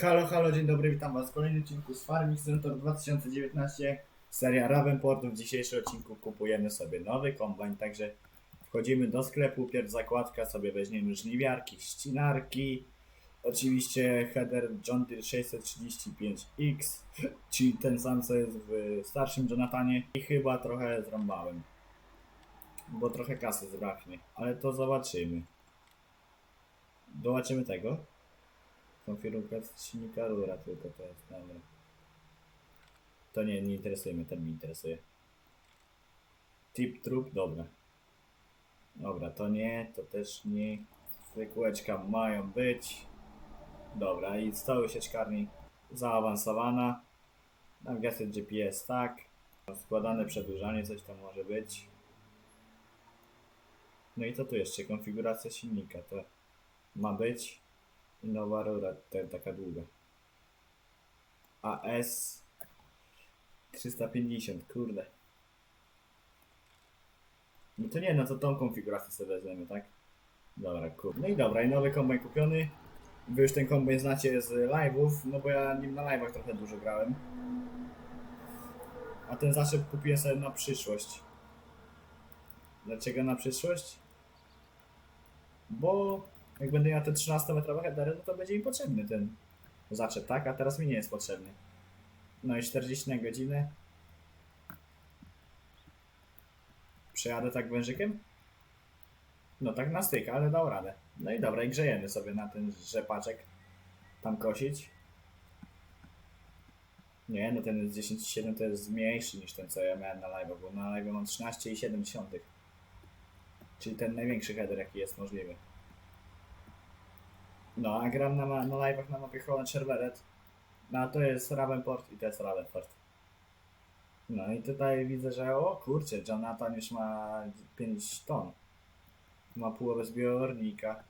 Halo, halo, dzień dobry, witam was w kolejnym odcinku z Farming Center 2019, seria Ravenportów. W dzisiejszym odcinku kupujemy sobie nowy kombajn, także wchodzimy do sklepu, pierw zakładka, sobie weźmiemy żniwiarki, ścinarki, oczywiście header John Deere 635X, czyli ten sam co jest w starszym Jonathanie i chyba trochę zrąbałem, bo trochę kasy zbraknie, ale to zobaczymy. Zobaczymy tego. Rura tylko to jest, dobra. To nie, nie interesuje mnie, ten mnie interesuje. Tip trup, dobra. Dobra, to nie, to też nie. Kółeczka mają być. Dobra, i stoły sieczkarni zaawansowana. Nawigacja GPS, tak. Składane przedłużanie, coś tam może być. No i co tu jeszcze? Konfiguracja silnika, to ma być. Nowa rura, te, taka długa. AS 350, kurde. No to nie, no to tą konfigurację sobie weźmiemy, tak? Dobra, kurde. No i dobra, i nowy kombajn kupiony. Wy już ten kombajn znacie z live'ów, no bo ja nim na live'ach trochę dużo grałem. A ten zaczep kupiłem sobie na przyszłość. Dlaczego na przyszłość? Bo jak będę miał te 13-metrowe headery, no to będzie mi potrzebny ten zaczep, tak? A teraz mi nie jest potrzebny. No i 40 na godzinę. Przejadę tak wężykiem? No tak na styk, ale dał radę. No i dobra, i grzejemy sobie na ten rzepaczek. Tam kosić. Nie, no ten jest 10,7 to jest mniejszy niż ten co ja miałem na live, bo na live mam 13,7. Czyli ten największy header jaki jest możliwy. No, a gram na, na live'ach na mapie Holland Serveret. No, a to jest Ravenport i to jest Ravenport. No i tutaj widzę, że o kurczę, Jonathan już ma 5 ton. Ma połowę zbiornika.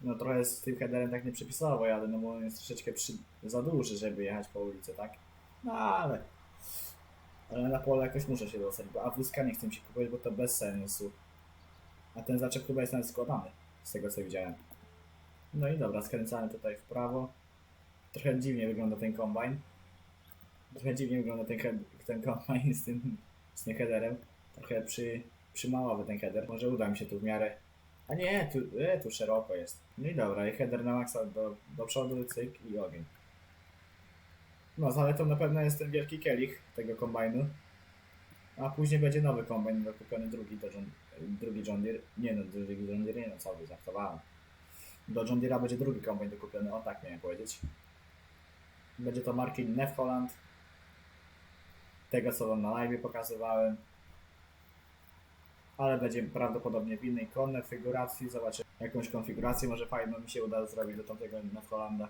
No trochę z tym headerem tak nie przepisowo jadę, no bo on jest troszeczkę przy... za duży, żeby jechać po ulicy, tak? No ale... Ale na pole jakoś muszę się dostać, bo a wózka nie chcę się kupować, bo to bez sensu. A ten zaczep chyba jest nawet składany, z tego co widziałem. No i dobra, skręcamy tutaj w prawo. Trochę dziwnie wygląda ten kombajn. Trochę dziwnie wygląda ten, ten kombajn z tym, z tym headerem. Trochę przy, przymałowy ten header. Może uda mi się tu w miarę. A nie, tu, e, tu szeroko jest. No i dobra, i header na maksa do, do przodu, cyk i ogień. No, zaletą na pewno jest ten wielki kielich tego kombajnu. A później będzie nowy kombajn, dokupiony drugi, John, drugi John Deere. Nie no, drugi John Deere, nie no, co wy, żartowałem. Do John Deere'a będzie drugi kombajn dokupiony, o tak miałem powiedzieć. Będzie to marki Nef Holland. Tego co wam na live pokazywałem. Ale będzie prawdopodobnie w innej konfiguracji. Zobaczę jakąś konfigurację, może fajną mi się uda zrobić do tamtego Nef Hollanda.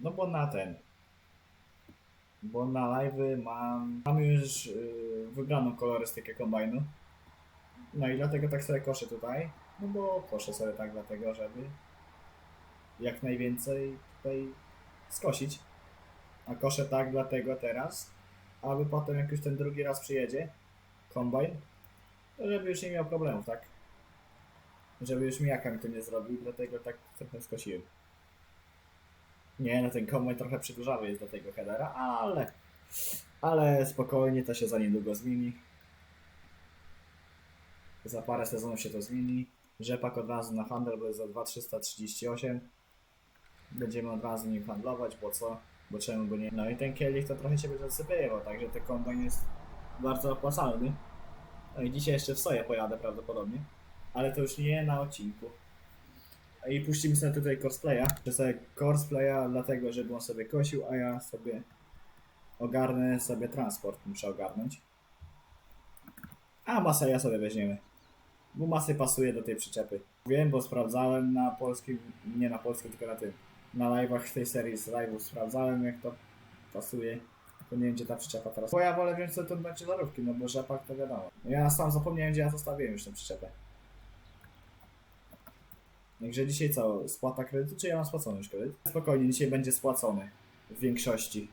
No bo na ten. Bo na live mam, mam już yy, wybraną kolorystykę kombajnu. No i dlatego tak sobie koszę tutaj. No bo koszę sobie tak dlatego, żeby jak najwięcej tutaj skosić. A koszę tak dlatego teraz, aby potem jak już ten drugi raz przyjedzie kombajn, to żeby już nie miał problemów, tak? Żeby już mijaka mi to nie zrobił, dlatego tak trochę skosiłem. Nie, no ten kombajn trochę przedłużały jest do tego headera, ale ale spokojnie, to się za niedługo zmieni. Za parę sezonów się to zmieni. Rzepak od razu na handel, bo jest za 2338. Będziemy od razu nim handlować, bo co? Bo czemu by nie? No i ten kielich to trochę się będzie zasypywał, także ten kombajn jest bardzo opłacalny. No i dzisiaj jeszcze w soję pojadę prawdopodobnie. Ale to już nie na odcinku. I puścimy sobie tutaj cosplaya. Że sobie cosplaya dlatego, żeby on sobie kosił, a ja sobie ogarnę sobie transport. Muszę ogarnąć. A masę ja sobie weźmiemy. Bo masy pasuje do tej przyczepy. Wiem, bo sprawdzałem na polskim, nie na polskim, tylko na tym. Na live'ach tej serii z live'ów sprawdzałem jak to pasuje. Tylko nie wiem gdzie ta przyczepa teraz. Bo ja wolę wziąć sobie to na ciężarówki, no bo rzepak to wiadomo. Ja sam zapomniałem gdzie ja zostawiłem już tę przyczepę. Także dzisiaj co? Spłata kredytu, czy ja mam spłacony już kredyt? Spokojnie, dzisiaj będzie spłacony. W większości.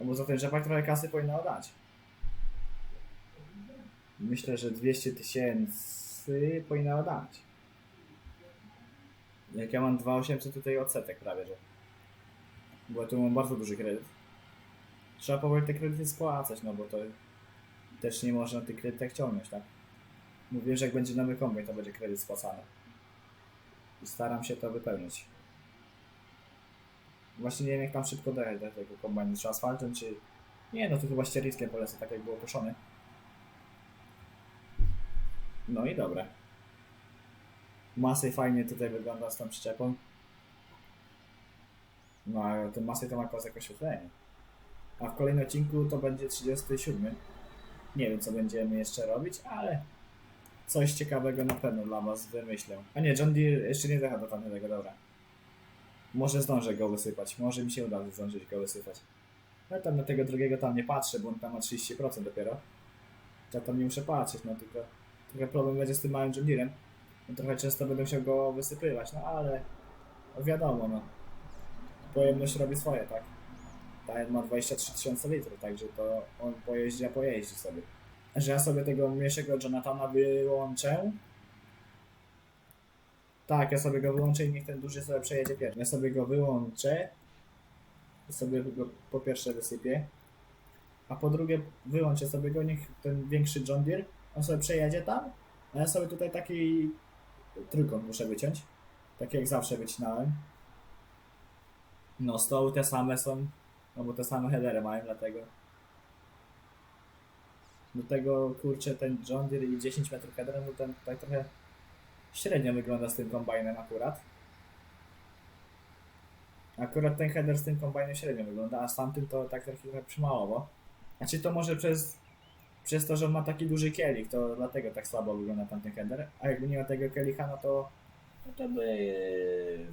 No bo za ten rzepak trochę kasy powinno dać. Myślę, że 200 tysięcy powinna dać. Jak ja mam 2800 tutaj odsetek prawie, że. Bo ja tu mam bardzo duży kredyt. Trzeba powoli te kredyty spłacać, no bo to też nie można tych kredytach ciągnąć, tak? Mówię, że jak będzie nowy kombajn, to będzie kredyt spłacany. I staram się to wypełnić. Właśnie nie wiem jak tam szybko dojechać do tego kombajnu, czy asfaltem, czy... Nie, no to chyba ścierniskiem polecę, tak jak było koszone. No i dobra. Masy fajnie tutaj wygląda z tą przyczepą. No ale ten masy to ma kozak oświetlenie. A w kolejnym odcinku to będzie 37. Nie wiem co będziemy jeszcze robić, ale coś ciekawego na pewno dla was wymyślę. A nie, John Deere jeszcze nie dojechał do tamtego, dobra. Może zdążę go wysypać, może mi się uda zdążyć go wysypać. No tam na tego drugiego tam nie patrzę, bo on tam ma 30% dopiero. Ja tam nie muszę patrzeć, no tylko trochę problem będzie z tym małym John Deere'em. No, trochę często będę musiał go wysypywać, no ale wiadomo, no. Pojemność robi swoje, tak? Ten ma 23 tysiące litrów, także to on pojeździ, a pojeździ sobie. Że ja sobie tego mniejszego Jonathana wyłączę. Tak, ja sobie go wyłączę i niech ten duży sobie przejedzie pierwszy. Ja sobie go wyłączę. Sobie go po pierwsze wysypię. A po drugie wyłączę sobie go, niech ten większy John Deere, on sobie przejedzie tam. A ja sobie tutaj taki trójkąt muszę wyciąć. Tak jak zawsze wycinałem. No, stoły te same są, no bo te same headery mają, dlatego. Do tego, kurczę, ten John Deere i 10 metrów headerem, to ten tutaj trochę średnio wygląda z tym kombajnem akurat. Akurat ten header z tym kombajnem średnio wygląda, a z tamtym to tak trochę przymałowo. Znaczy to może przez, przez to, że on ma taki duży kielich, to dlatego tak słabo wygląda tamten header. A jakby nie ma tego kielicha, no to, no to by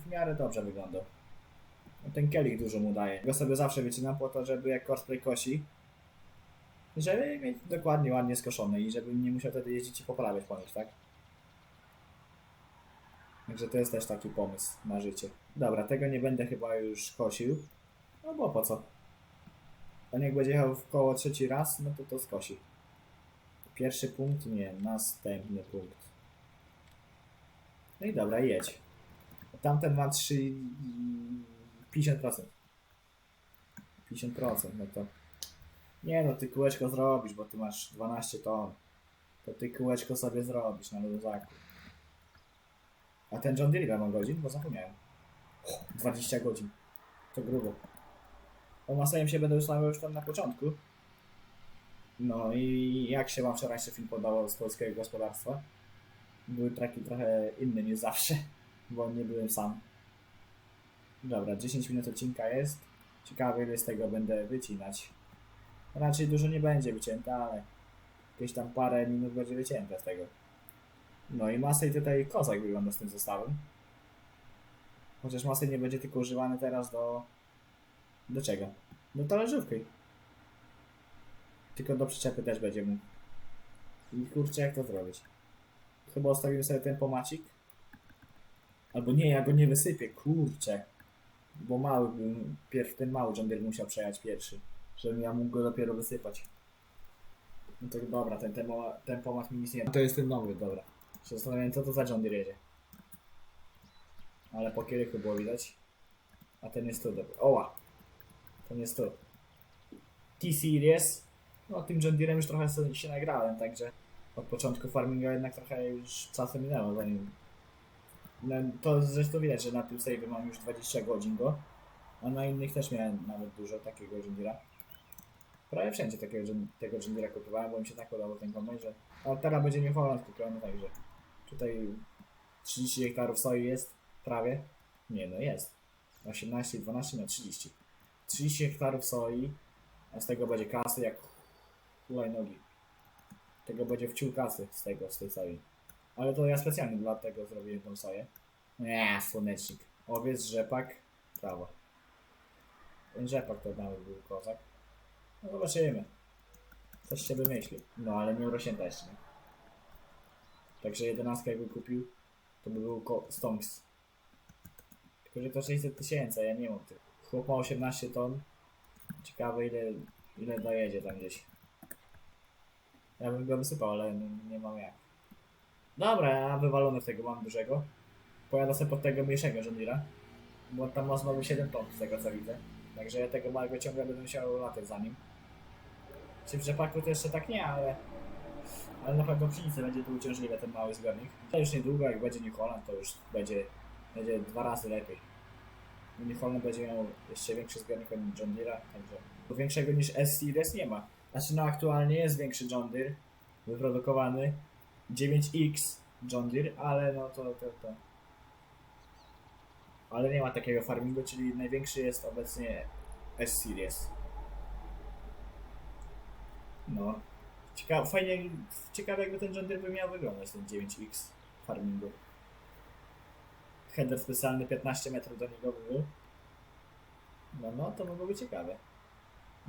w miarę dobrze wyglądał. No ten kielich dużo mu daje. Go sobie zawsze wycinam po to, żeby jak cosplay kosi, żeby mieć dokładnie ładnie skoszony i żebym nie musiał wtedy jeździć i poprawiać po nich, tak? Także to jest też taki pomysł na życie. Dobra, tego nie będę chyba już kosił. No bo po co? On jak będzie jechał w koło trzeci raz, no to to skosi. Pierwszy punkt, nie, następny punkt. No i dobra, jedź. Tamten ma 3... 50%. 50%, no to... Nie no, ty kółeczko zrobisz, bo ty masz 12 ton. To ty kółeczko sobie zrobisz na luzaku. A ten John Deere ma godzin? Bo zapomniałem. 20 godzin. To grubo. O Masejem się będę ustawiał już tam na początku. No i jak się wam wczorajszy film podobał z polskiego gospodarstwa? Były traki trochę inne niż zawsze, bo nie byłem sam. Dobra, 10 minut odcinka jest. Ciekawe ile z tego będę wycinać. Raczej dużo nie będzie wycięte, ale jakieś tam parę minut będzie wycięte z tego. No i Masej tutaj kozak wygląda z tym zestawem. Chociaż Masej nie będzie tylko używany teraz do... Do czego? Do talerzówki. Tylko do przyczepy też będzie mógł. I kurczę, jak to zrobić? Chyba ostawimy sobie ten pomacik. Albo nie, ja go nie wysypię, kurczę. Bo mały bym, pierw ten mały John musiał przejechać pierwszy. Żebym ja mógł go dopiero wysypać. No to dobra, ten, ten, ten pomad mi nic nie da. To jest ten nowy, dobra. Się zastanawiam, co to za John jedzie. Ale po kielichu było widać. A ten jest tu, dobra. Oła! Ten jest tu. T-Series. No tym John już trochę się nagrałem, także od początku farminga jednak trochę już czasem minęło zanim... No, to zresztą widać, że na tym save mam już 20 godzin go. A na innych też miałem nawet dużo takiego John. Prawie wszędzie takiego, tego John kupowałem, bo mi się tak podobał ten kombajn, że... A teraz będzie New Holland kupiony, także... Tutaj 30 hektarów soi jest, prawie. Nie, no jest. 18, 12, no 30. 30 hektarów soi, a z tego będzie kasy jak nogi. Tego będzie wciół kasy z tego, z tej soi. Ale to ja specjalnie dlatego zrobiłem tą soję. Nie, słonecznik. Owiec, rzepak, trawa. Ten rzepak to nawet był kozak. No zobaczymy. Coś się wymyśli. No ale nie urośnięta jeszcze. nie? Także 11 jakby kupił, to by był Stonks. Tylko, że to 600 tysięcy, ja nie mam tych. Chłop ma 18 ton. Ciekawe ile, ile dojedzie tam gdzieś. Ja bym go wysypał, ale nie, mam jak. Dobra, wywalony w tego mam dużego. Pojada sobie pod tego mniejszego John bo tam ma znowu 7 ton z tego co widzę. Także ja tego małego ciągle będę musiał latać za nim. Czy w rzepaku to jeszcze tak nie, ale... Ale na pewno pszenicy będzie tu uciążliwe ten mały zbiornik. A już niedługo jak będzie New Holland to już będzie, będzie dwa razy lepiej. New Holland będzie miał jeszcze większy zbiornik od John Deere'a, także większego niż S-Series nie ma. Znaczy no aktualnie jest większy John Deere wyprodukowany 9X John Deere, ale no to, to, to. Ale nie ma takiego farmingu, czyli największy jest obecnie S-Series. No. Ciekawe, fajnie, ciekawe jakby ten John Deere by miał wyglądać, ten 9X farmingu. Header specjalny 15 metrów do niego by był. No, no, to mogłoby ciekawe.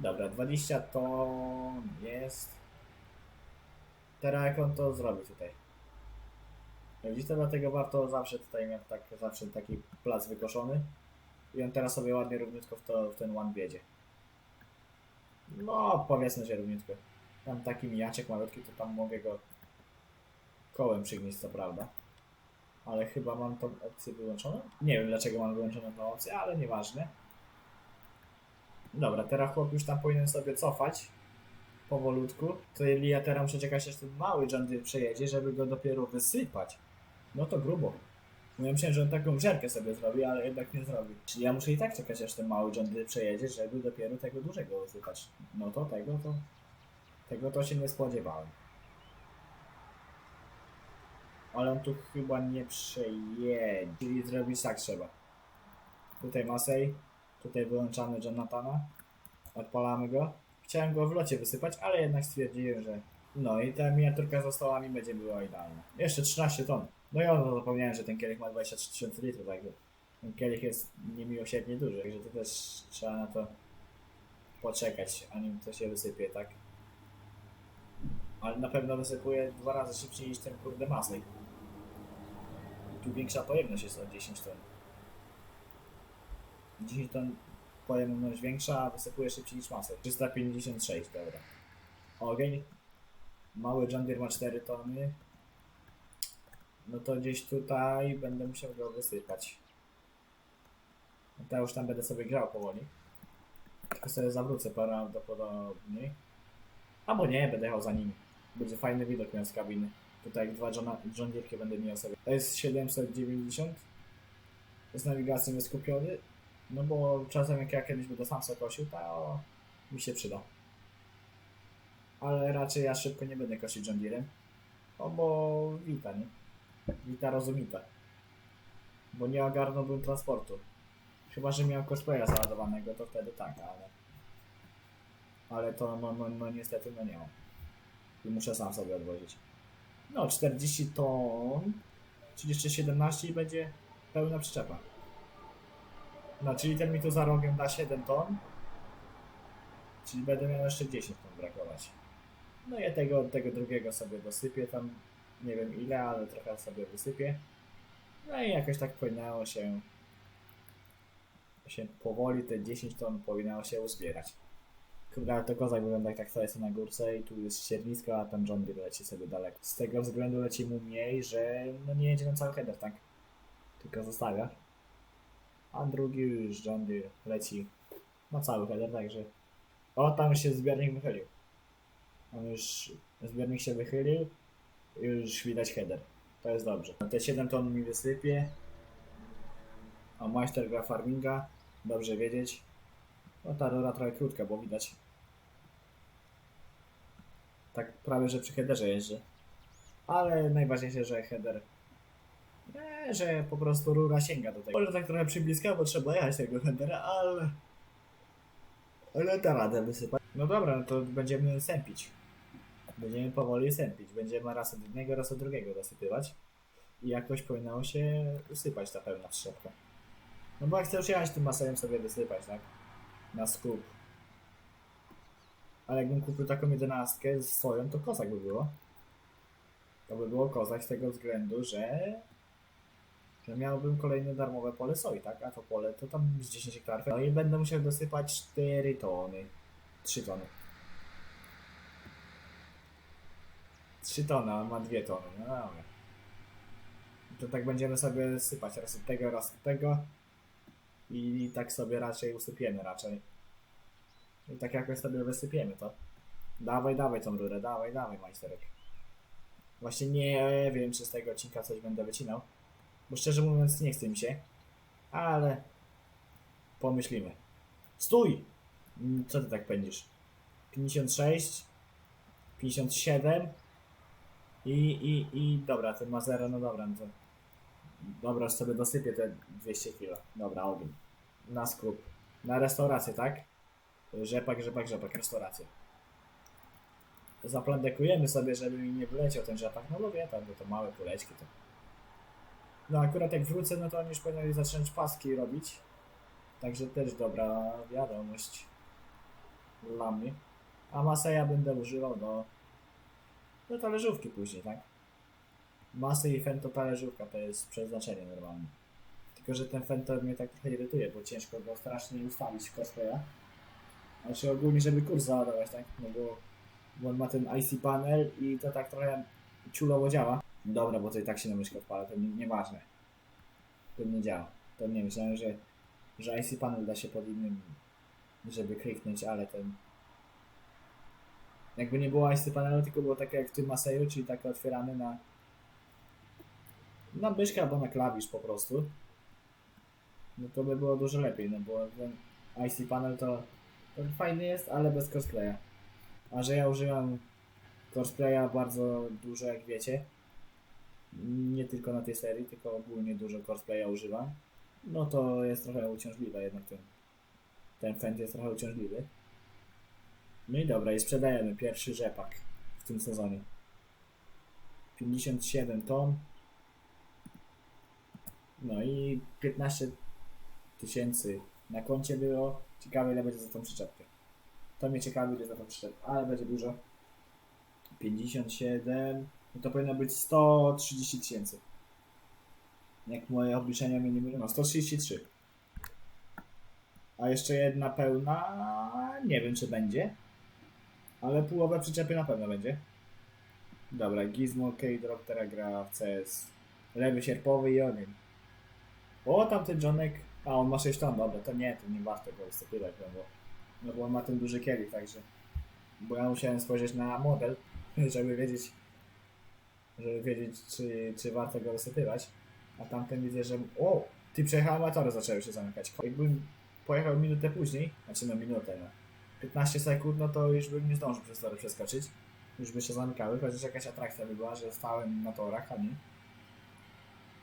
Dobra, 20 ton jest. Teraz jak on to zrobi tutaj? No Widzicie, dlatego warto zawsze tutaj mieć tak, zawsze taki plac wykoszony. I on teraz sobie ładnie równiutko w, to, w ten one wiedzie. No, powiedzmy, że równiutko. Tam taki mijaczek malutki, to tam mogę go kołem przygnieść, co prawda. Ale chyba mam tą opcję wyłączoną. Nie wiem dlaczego mam wyłączoną tą opcję, ale nieważne. Dobra, teraz chłop już tam powinien sobie cofać powolutku. To jeżeli ja teraz muszę czekać, aż ten mały John przejedzie, żeby go dopiero wysypać. No to grubo. Bo Ja myślałem, że on taką żerkę sobie zrobi, ale jednak nie zrobi. Czyli ja muszę i tak czekać, aż ten mały John przejedzie, żeby dopiero tego dużego wysypać. No to tego to... Tego to się nie spodziewałem. Ale on tu chyba nie przejedzie. Czyli zrobić tak trzeba. Tutaj Masej. Tutaj wyłączamy Jonathana. Odpalamy go. Chciałem go w locie wysypać, ale jednak stwierdziłem, że... No i ta miniaturka z stołami będzie była idealna. Jeszcze 13 ton. No ja no, zapomniałem, że ten kielich ma 23 tysiące litrów, także ten kielich jest niemiłosiernie duży, także to też trzeba na to poczekać, anim to się wysypie, tak? Ale na pewno wysypuje dwa razy szybciej niż ten kurde masej. Tu większa pojemność jest o 10 ton. 10 ton pojemność większa, wysypuje szybciej niż masę. 356, dobra. Ogień. Mały John Deere ma 4 tony. No to gdzieś tutaj będę musiał go wysypać. No to już tam będę sobie grał powoli. Tylko sobie zawrócę prawdopodobnie. Albo nie, będę jechał za nimi. Będzie fajny widok miał z kabiny. Tutaj dwa John, John będę miał sobie. To jest 790. Z nawigacją jest kupiony. No bo czasem jak ja kiedyś będę sam kosił, to mi się przyda. Ale raczej ja szybko nie będę kosić John Deere'em. No bo wita, nie? Wita rozumita. Bo nie ogarnąłbym transportu. Chyba, że miał cosplaya załadowanego, to wtedy tak, ale... Ale to no, no, no niestety no nie mam. I muszę sam sobie odwozić. No 40 ton, czyli jeszcze 17 i będzie pełna przyczepa. No, czyli ten mi tu za rogiem da 7 ton. Czyli będę miał jeszcze 10 ton brakować. No ja tego, tego drugiego sobie dosypię tam. Nie wiem ile, ale trochę sobie wysypię. No i jakoś tak powinnało się się powoli te 10 ton powinnało się uzbierać. Kurde, ale to kozak wygląda tak to jest na górce i tu jest ściernisko, a tam John Deere leci sobie daleko. Z tego względu leci mu mniej, że no nie jedzie na cały header, tak? Tylko zostawia. A drugi już Deere leci na cały header, także... O, tam się zbiornik wychylił. On już... Zbiornik się wychylił. Już widać header. To jest dobrze. Te 7 ton mi wysypie. A majster gra farminga. Dobrze wiedzieć. No ta rura trochę krótka, bo widać. Tak prawie, że przy headerze jeżdżę. Ale najważniejsze, że header nie, że po prostu rura sięga do tego. Może tak trochę przybliska, bo trzeba jechać tego headera, ale... Ale da radę wysypać. No dobra, no to będziemy sępić. Będziemy powoli sępić. Będziemy raz od jednego, raz od drugiego dosypywać. I jakoś powinno się usypać ta pełna trzepka. No bo jak chcesz jechać tym maserem sobie wysypać, tak? Na skup. Ale jakbym kupił taką jedenastkę z swoją, to kozak by było. To by było kozak z tego względu, że miałbym kolejne darmowe pole soi, tak? A to pole to tam z 10 hektarów. No i będę musiał dosypać 4 tony. 3 tony. 3 tony, a ma 2 tony. No dobra. To tak będziemy sobie sypać raz od tego, raz od tego. I tak sobie raczej usypiemy raczej. I tak jakoś sobie wysypiemy to. Dawaj, dawaj tą rurę, dawaj, dawaj majsterek. Właśnie nie wiem, czy z tego odcinka coś będę wycinał. Bo szczerze mówiąc nie chce mi się. Ale pomyślimy. Stój! Mm, Co ty tak pędzisz? 56, 57 i, i, i dobra, ten ma 0, no dobra, no to dobra, już sobie dosypię te 200 kg. Dobra, ogień. Na skup. Na restaurację, tak? Rzepak, rzepak, rzepak, restauracja. Zaplandekujemy sobie, żeby mi nie wyleciał ten rzepak, no wie tam, bo to małe kuleczki to. No akurat jak wrócę, no to oni już powinni zacząć paski robić. Także też dobra wiadomość dla mnie. A masę ja będę używał do, do talerzówki później, tak? Masy i fen to talerzówka, to jest przeznaczenie normalnie. Tylko, że ten fen to mnie tak trochę irytuje, bo ciężko go strasznie ustawić w cosplaya. Znaczy ogólnie, żeby kurs załadować, tak? No bo, bo on ma ten IC panel i to tak trochę ciulowo działa. Dobra, bo to i tak się na myszkę odpala, to nie- nieważne. To nie działa. To nie myślałem, że, że IC panel da się pod innym, żeby kliknąć, ale ten... Jakby nie było IC panelu, tylko było takie jak w tym Maseju, czyli takie otwierane na na myszkę albo na klawisz po prostu. No to by było dużo lepiej, no bo ten IC panel to, to fajny jest, ale bez cosplaya. A że ja używam cosplaya bardzo dużo, jak wiecie. Nie tylko na tej serii, tylko ogólnie dużo cosplaya używam. No to jest trochę uciążliwe jednak ten, ten fent jest trochę uciążliwy. No i dobra, i sprzedajemy pierwszy rzepak w tym sezonie. 57 ton. No i 15 tysięcy na koncie było. Ciekawe ile będzie za tą przyczepkę. To mnie ciekawi ile za tą przyczepkę, ale będzie dużo. 57, to powinno być 130 tysięcy. Jak moje obliczenia mnie nie mylą, no 133. A jeszcze jedna pełna, nie wiem czy będzie. Ale połowę przyczepy na pewno będzie. Dobra, Gizmo, K-Drop, Telegraph, CS, lewy sierpowy i ogień. O, tamten Johnek. A, on ma 6 ton, dobra, to nie, to nie warto go wysypywać, no bo, no bo on ma ten duży kielich, także. Bo ja musiałem spojrzeć na model, żeby wiedzieć, żeby wiedzieć, czy, czy warto go wysypywać. A tamten widzę, że. O! Ty przejechałem, a tory zaczęły się zamykać. Jakbym pojechał minutę później, znaczy no minutę, no. 15 sekund, no to już bym nie zdążył przez tory przeskoczyć. Już by się zamykały, chociaż jakaś atrakcja by była, że stałem na torach, a nie.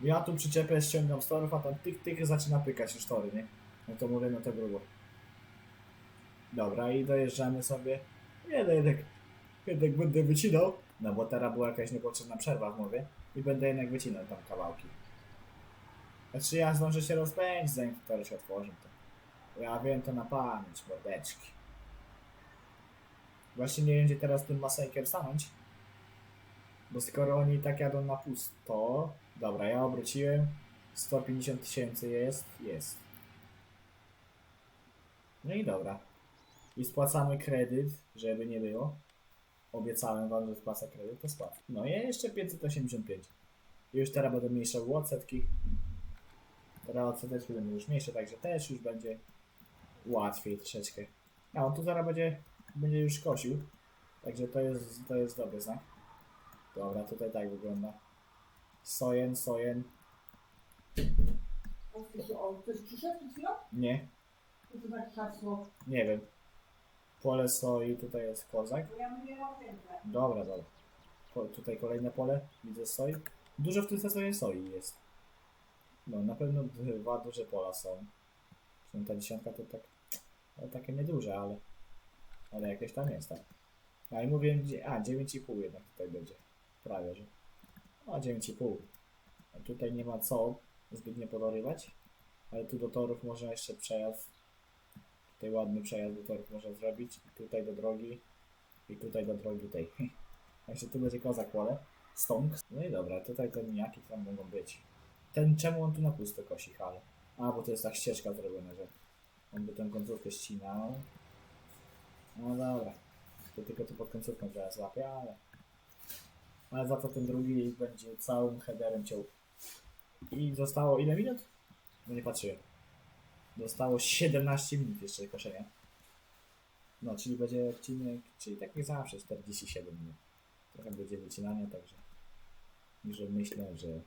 Ja tu przyczepę ściągam z torów, a tam tyk, tyk zaczyna pykać już tory, nie? No to mówię, no to grubo. Dobra, i dojeżdżamy sobie. Nie, no jednak, jednak będę wycinał. No bo teraz była jakaś niepotrzebna przerwa w mowie. I będę jednak wycinał tam kawałki. Znaczy ja zdążę się rozpędzić, zanim tory się otworzą. To. Ja wiem to na pamięć, mordeczki. Właśnie nie wiem, gdzie teraz tym masejkiem stanąć. Bo skoro oni tak jadą na pusto, dobra, ja obróciłem, 150 tysięcy jest, jest. No i dobra. I spłacamy kredyt, żeby nie było. Obiecałem wam, że spłacę kredyt, to spłacę. No i jeszcze 585. I już teraz będę mniejszał odsetki. Teraz odsetki będą już mniejsze, także też już będzie łatwiej troszeczkę. A on tu zaraz będzie, będzie już kosił. Także to jest, to jest dobry znak. Dobra, tutaj tak wygląda. Sojen, sojen. O, ktoś, przyszedł przed chwilą? Nie, To takie hasło. nie wiem. Pole soi, tutaj jest kozak. Dobra, dobra. Po, tutaj kolejne pole, widzę soi. Dużo w tym sezonie soi jest. No, na pewno dwa duże pola są. Zresztą ta dziesiątka to tak, no, takie nieduże, ale, ale jakieś tam jest, tak. A i gdzie- a 9,5 jednak tutaj będzie. Prawie, że. No, 9,5. A tutaj nie ma co zbytnio podorywać, ale tu do torów można jeszcze przejazd. Tutaj ładny przejazd do można zrobić. I tutaj do drogi. I tutaj do drogi tej. Także tu będzie kozak pole. Stąd. No i dobra, tutaj te nijaki tam mogą być. Ten, czemu on tu na pusto kosi hale? A, bo to jest tak ścieżka zrobiona, że on by tę końcówkę ścinał. No dobra. To tylko tu pod końcówką teraz złapie, ale... Ale za to ten drugi będzie całym headerem ciął I zostało ile minut? No nie patrzyłem. Zostało 17 minut jeszcze do koszenia. No, czyli będzie odcinek, czyli tak jak zawsze 47 minut. Trochę będzie wycinania, także że myślę, że,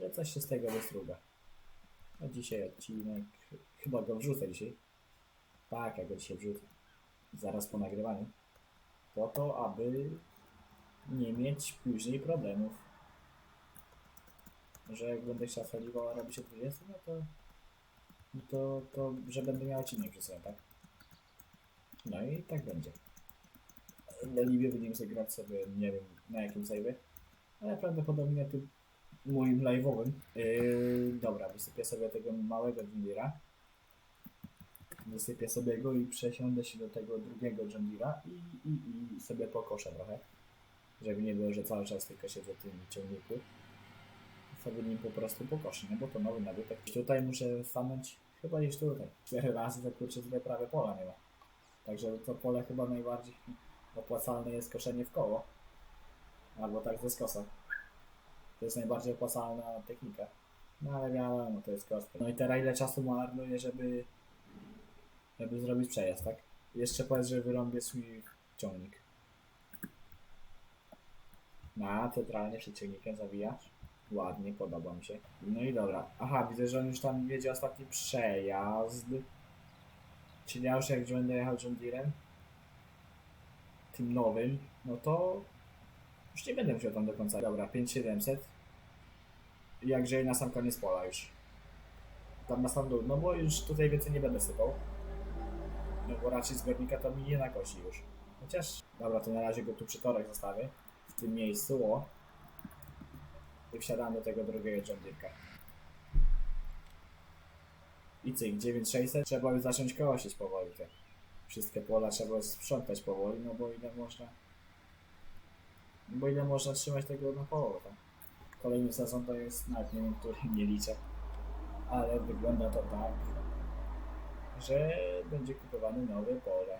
że coś się z tego wystruga. A dzisiaj odcinek, chyba go wrzucę dzisiaj. Tak, ja go dzisiaj wrzucę. Zaraz po nagrywaniu. Po to, aby nie mieć później problemów. Że jak będę chciał saliwa robić o 20, no to, no to, to, że będę miał odcinek przy sobie, tak? No i tak będzie. Na Liwie będziemy sobie grać sobie, nie wiem na jakim save'ie, ale prawdopodobnie tym moim live'owym. Yy, dobra, wysypię sobie tego małego Jundira. Wysypię sobie go i przesiądę się do tego drugiego Jundira i, i, i sobie pokoszę trochę. Żeby nie było, że cały czas tylko siedzę w tym ciągniku. Sobie nim po prostu pokoszę, no bo to nowy nabytek. Tutaj muszę stanąć, chyba gdzieś tutaj. Cztery razy to kurczę tutaj prawie pola nie ma. Także to pole chyba najbardziej opłacalne jest koszenie w koło. Albo tak ze skosa. To jest najbardziej opłacalna technika. No ale wiadomo, to jest kostka. No i teraz ile czasu marnuję, żeby, żeby zrobić przejazd, tak? Jeszcze powiedz, że wyrąbię swój ciągnik. No, centralnie przed ciągnikiem zawijasz. Ładnie, podoba mi się. No i dobra. Aha, widzę, że on już tam wiedzie ostatni przejazd. Czyli ja już jak będę jechał John tym nowym, no to już nie będę musiał tam do końca. Dobra, 5700. I Jakże na sam koniec pola już. Tam na sam dół, no bo już tutaj więcej nie będę sypał. No bo raczej zbiornika to mi nie nakosi już. Chociaż, dobra, to na razie go tu przy torach zostawię. W tym miejscu, o. I wsiadam do tego drugiego John. I cyk, 9600. Trzeba już zacząć kosić powoli te wszystkie pola, trzeba sprzątać powoli, no bo ile można bo ile można trzymać tego na połowę. tak? Kolejny sezon to jest, nawet nie wiem, który nie liczę, ale wygląda to tak, że będzie kupowany nowe pole.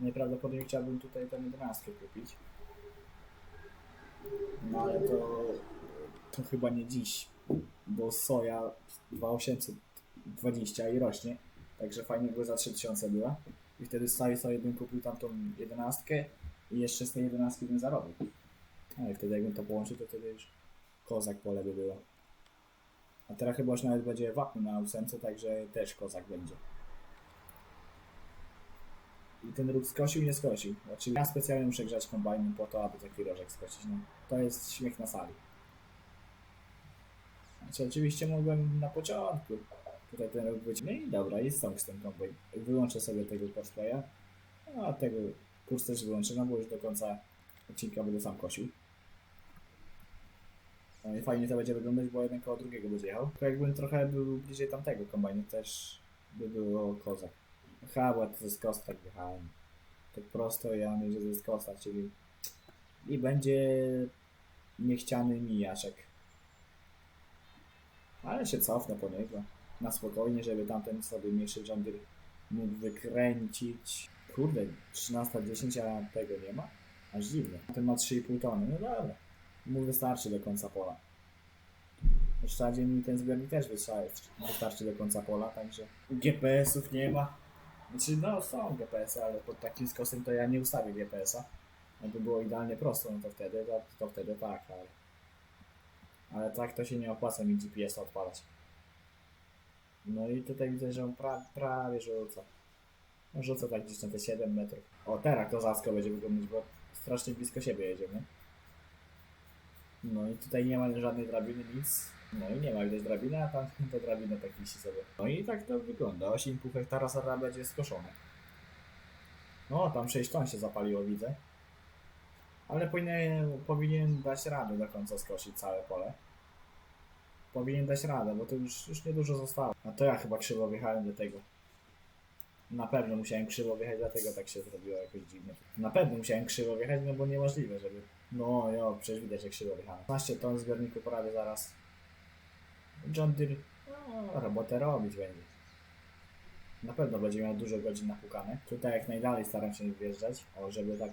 Najprawdopodobniej chciałbym tutaj tę 11 kupić. No ale to, to chyba nie dziś, bo soja 2820 i rośnie, także fajnie by za 3000 była. I wtedy stary sobie bym kupił tamtą 11 i jeszcze z tej 11 bym zarobił. Ale wtedy jakbym to połączył, to wtedy już kozak pole by było. A teraz chyba już nawet będzie wapno na ósemce, także też kozak będzie. I ten róg skosił, nie skosił. Znaczy ja specjalnie muszę grzać kombajnem po to, aby taki rożek skosić. No, to jest śmiech na sali. Znaczy oczywiście mogłem na początku tutaj ten róg być. No i dobra, jest z tym kombajn. Wyłączę sobie tego cosplaya. A tego kurs też wyłączę, no bo już do końca odcinka będę sam kosił. No i fajnie to będzie wyglądać, bo jeden koło drugiego będzie jechał. Tylko jakbym trochę był bliżej tamtego kombajnu, też by było kozak. Aha, bo to ze skosta tak. Tak prosto ja myślę, że ze skosta, czyli i będzie niechciany mijaczek. Ale się cofnę po niego. Na spokojnie, żeby tamten sobie mniejszy John mógł wykręcić. Kurde, 13.10, a tego nie ma? Aż dziwne. Ten ma 3,5 tony. No dobra. Mu wystarczy do końca pola. W zasadzie mi ten zbiornik też wystarczy, do końca pola, także GPS-ów nie ma. Znaczy, no są GPS-y, ale pod takim skosem to ja nie ustawię GPS-a. Jakby było idealnie prosto, no to wtedy, to, to wtedy tak, ale... Ale tak to się nie opłaca mi GPS-a odpalać. No i tutaj widzę, że on pra, prawie rzuca. Rzuca tak gdzieś na te 7 metrów. O, teraz kozacko będzie wyglądać, bo strasznie blisko siebie jedziemy. No i tutaj nie ma żadnej drabiny, nic. No i nie ma widać drabiny, a tam te drabiny tak wisi sobie. No i tak to wygląda. 8,5 hektara sara będzie skoszone. No, tam 6 ton się zapaliło, widzę. Ale powinien, powinien dać radę do końca skosić całe pole. Powinien dać radę, bo to już, już niedużo zostało. A to ja chyba krzywo wjechałem do tego. Na pewno musiałem krzywo wjechać, dlatego tak się zrobiło jakoś dziwnie. Na pewno musiałem krzywo wjechać, no bo niemożliwe, żeby... No jo, przecież widać jak krzywo wjechałem. 12 ton zbiorniku poradę zaraz. John Deere no, robotę robić będzie. Na pewno będzie miał dużo godzin napukane. Tutaj jak najdalej staram się wjeżdżać, o żeby tak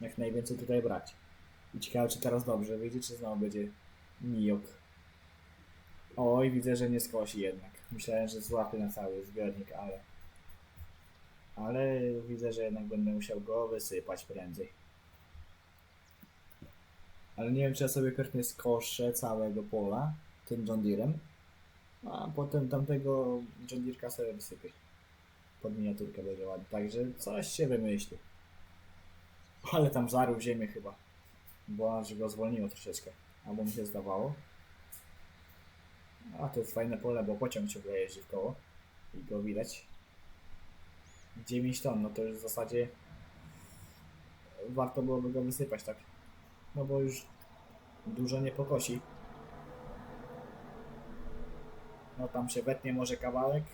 jak najwięcej tutaj brać. I ciekawe czy teraz dobrze wyjdzie, czy znowu będzie Nijok. Oj, widzę, że nie skosi jednak. Myślałem, że złapie na cały zbiornik, ale... Ale widzę, że jednak będę musiał go wysypać prędzej. Ale nie wiem, czy ja sobie pewnie skoszę całego pola tym John Deerem. A potem tamtego John Deerka sobie wysypię. Pod miniaturkę będzie ładnie. Także coś się wymyśli. Ale tam żarł ziemię chyba. Bo aż go zwolniło troszeczkę. Albo mi się zdawało. A to jest fajne pole, bo pociąg ciągle jeździ w koło. I go widać. 9 ton, no to już w zasadzie warto byłoby go wysypać, tak? No bo już dużo nie pokosi. No tam się wetnie może kawałek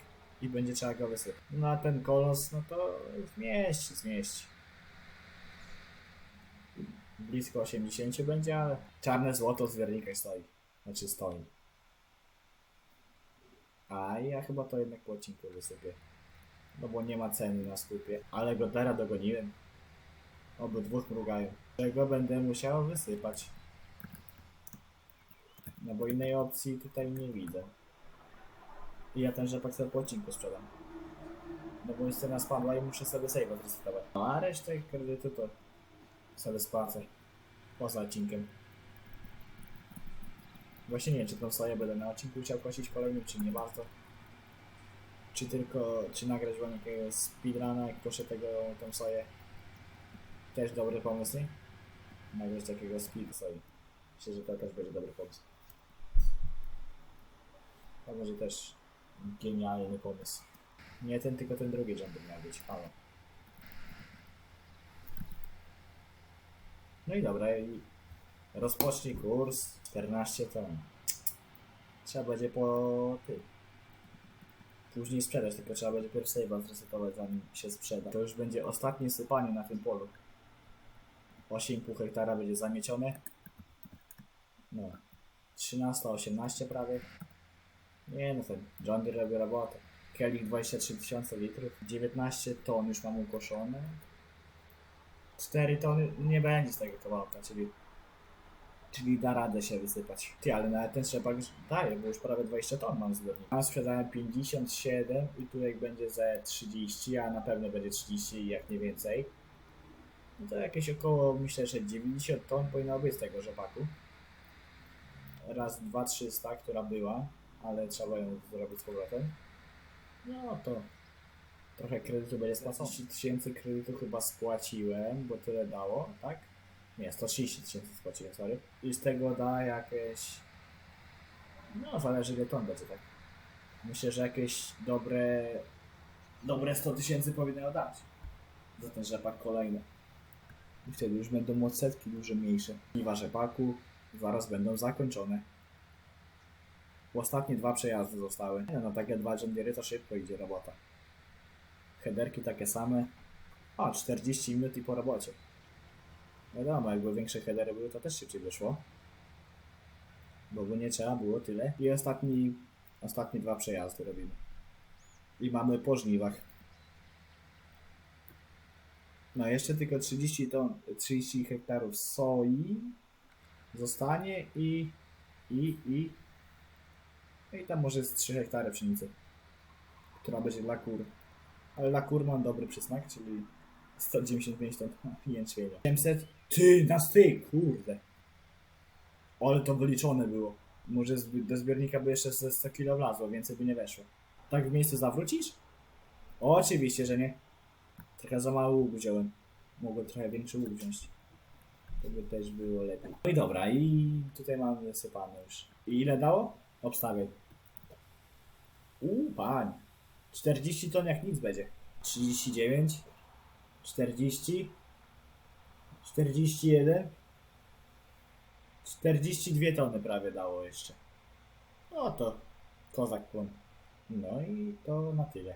i będzie trzeba go wysypać. No a ten kolos, no to zmieści, zmieści. Blisko 80 będzie, ale czarne złoto z wiernika stoi. Znaczy stoi. A ja chyba to jednak po odcinku wysypię. No bo nie ma ceny na skupie. Ale go teraz dogoniłem. Obydwóch mrugają. Czego będę musiał wysypać. No bo innej opcji tutaj nie widzę. I ja ten rzepak sobie po odcinku sprzedam. No bo już cena spadła i muszę sobie save'a zresetować. No a resztę kredytu to sobie spłacę. Poza odcinkiem. Właśnie nie wiem, czy tą soję będę na odcinku chciał kosić kolejnym, czy nie warto. Czy tylko, czy nagrać wam jakiegoś speedruna, jak koszę tego, tą soję. Też dobry pomysł, nie? Nagrać takiego speed soi. Myślę, że to też będzie dobry pomysł. To może też genialny pomysł. Nie ten, tylko ten drugi jumper miał być. Halo. No i dobra, i rozpocznij kurs 14 ton. Trzeba będzie po tym. Później sprzedać, tylko trzeba będzie pierw save'a zresetować zanim się sprzeda. To już będzie ostatnie sypanie na tym polu. 8,5 hektara będzie zamiecione. No. 13, 18 prawie. Nie no ten John Deere robi robotę. Kelly 23 tysiące litrów. 19 ton już mam ukoszone. 4 tony nie będzie z tego kawałka, czyli czyli da radę się wysypać. Ty, ale nawet ten trzepak już daje, bo już prawie 20 ton mam zbiornik. Tam sprzedałem 57 i tutaj będzie ze 30, a na pewno będzie 30 jak nie więcej. No to jakieś około, myślę, że 90 ton powinno być z tego rzepaku. Raz, dwa, 300, która była, ale trzeba ją zrobić z powrotem. No to trochę kredytu będzie spłacone. 30 tysięcy kredytu chyba spłaciłem, bo tyle dało, tak? Nie, 130 tysięcy spłaciłem, sorry. I z tego da jakieś... No, zależy ile ton będzie, tak? Myślę, że jakieś dobre... Dobre 100 tysięcy powinno dać. Za ten rzepak kolejny. I wtedy już będą odsetki dużo mniejsze. Piwa rzepaku zaraz będą zakończone. Ostatnie dwa przejazdy zostały. No, na takie dwa John to szybko idzie robota. Headerki takie same. A, 40 minut i po robocie. Wiadomo, jakby większe headery były, to też szybciej wyszło. Bo by nie trzeba było tyle. I ostatni, ostatnie dwa przejazdy robimy. I mamy po żniwach. No jeszcze tylko 30 ton, 30 hektarów soi zostanie i i i no i tam może z 3 hektary pszenicy, która będzie dla kur. Ale dla kur mam dobry przysmak, czyli 195 ton jęczmienia. 700? Ty, na styk, kurde. Ale to wyliczone było. Może do zbiornika by jeszcze ze 100 kg wlazło, więcej by nie weszło. Tak w miejscu zawrócisz? Oczywiście, że nie. Trochę za mały łuk wziąłem. Mogłem trochę większy łuk wziąć. To by też było lepiej. No i dobra, i tutaj mamy wysypane już. I ile dało? Obstawiaj. Uuu, pań. 40 ton jak nic będzie. 39. 40. 41. 42 tony prawie dało jeszcze. No to kozak płon. No i to na tyle.